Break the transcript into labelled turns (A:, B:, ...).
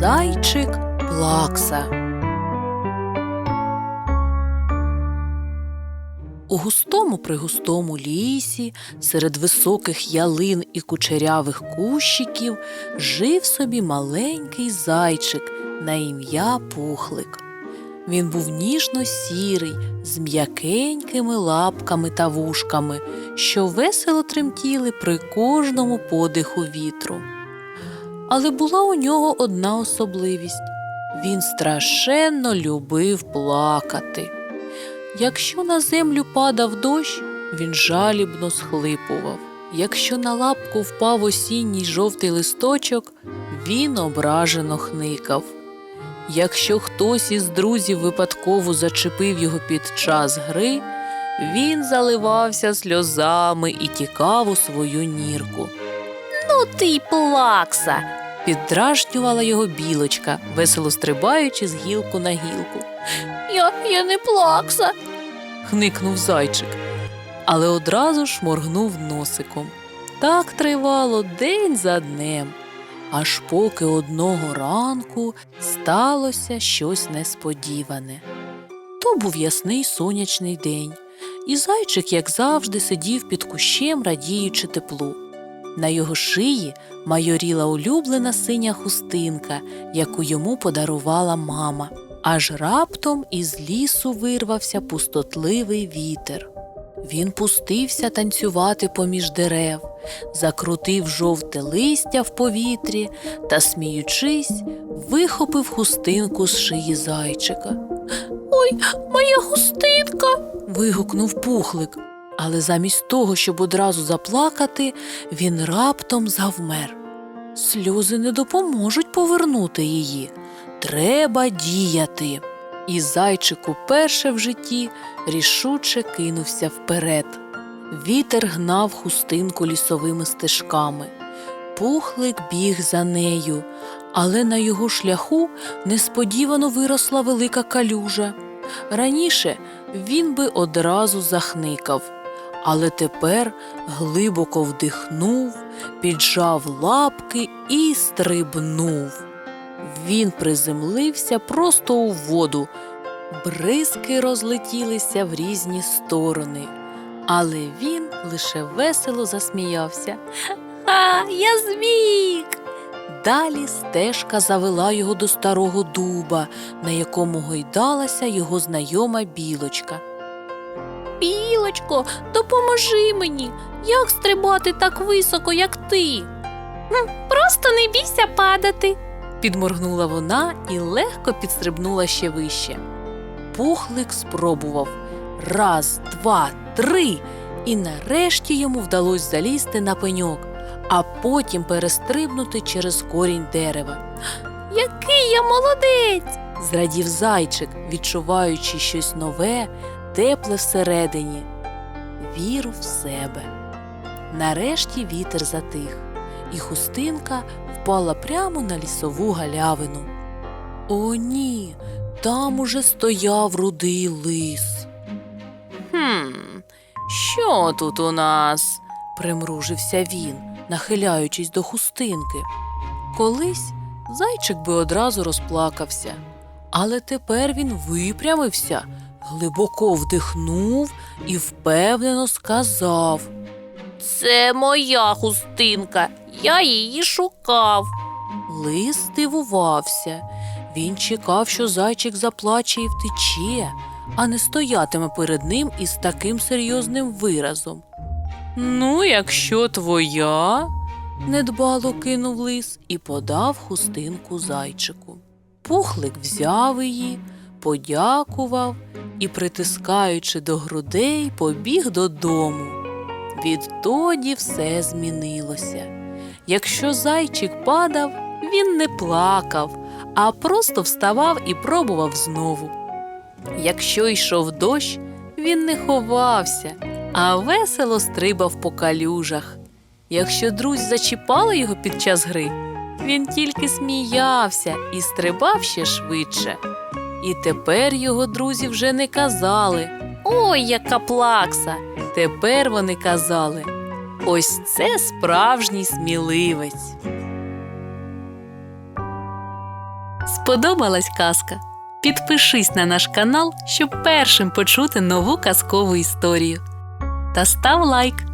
A: Зайчик Плакса. У густому пригустому лісі, серед високих ялин і кучерявих кущиків, жив собі маленький зайчик на ім'я Пухлик. Він був ніжно сірий, з м'якенькими лапками та вушками, що весело тремтіли при кожному подиху вітру. Але була у нього одна особливість він страшенно любив плакати. Якщо на землю падав дощ, він жалібно схлипував. Якщо на лапку впав осінній жовтий листочок, він ображено хникав. Якщо хтось із друзів випадково зачепив його під час гри, він заливався сльозами і тікав у свою нірку. Ти й плакса. піддражнювала його білочка, весело стрибаючи з гілку на гілку. Я, я не плакса. хникнув зайчик, але одразу ж моргнув носиком. Так тривало день за днем, аж поки одного ранку сталося щось несподіване. То був ясний сонячний день, і зайчик, як завжди, сидів під кущем, радіючи теплу. На його шиї майоріла улюблена синя хустинка, яку йому подарувала мама. Аж раптом із лісу вирвався пустотливий вітер. Він пустився танцювати поміж дерев, закрутив жовте листя в повітрі та, сміючись, вихопив хустинку з шиї зайчика. Ой, моя хустинка. вигукнув пухлик. Але замість того, щоб одразу заплакати, він раптом завмер. Сльози не допоможуть повернути її. Треба діяти. І зайчик уперше в житті рішуче кинувся вперед. Вітер гнав хустинку лісовими стежками. Пухлик біг за нею, але на його шляху несподівано виросла велика калюжа. Раніше він би одразу захникав, але тепер глибоко вдихнув, піджав лапки і стрибнув. Він приземлився просто у воду. Бризки розлетілися в різні сторони, але він лише весело засміявся. А, я зміг. Далі стежка завела його до старого дуба, на якому гойдалася його знайома білочка. Білочко, допоможи мені, як стрибати так високо, як ти. Просто не бійся падати, підморгнула вона і легко підстрибнула ще вище. Пухлик спробував раз, два, три, і нарешті йому вдалося залізти на пеньок, а потім перестрибнути через корінь дерева. Який я молодець! зрадів зайчик, відчуваючи щось нове, тепле всередині, віру в себе. Нарешті вітер затих, і хустинка впала прямо на лісову галявину. О, ні, там уже стояв рудий лис. Хм, що тут у нас? примружився він, нахиляючись до хустинки. Колись зайчик би одразу розплакався, але тепер він випрямився, глибоко вдихнув і впевнено сказав Це моя хустинка, я її шукав. Лис здивувався. Він чекав, що зайчик заплаче і втече, а не стоятиме перед ним із таким серйозним виразом. Ну, якщо твоя, недбало кинув лис і подав хустинку зайчику. Пухлик взяв її, подякував і, притискаючи до грудей, побіг додому. Відтоді все змінилося. Якщо зайчик падав, він не плакав, а просто вставав і пробував знову. Якщо йшов дощ, він не ховався, а весело стрибав по калюжах. Якщо друзі зачіпали його під час гри, він тільки сміявся і стрибав ще швидше. І тепер його друзі вже не казали Ой, яка плакса! Тепер вони казали Ось це справжній сміливець. Сподобалась казка? Підпишись на наш канал, щоб першим почути нову казкову історію. Та став лайк.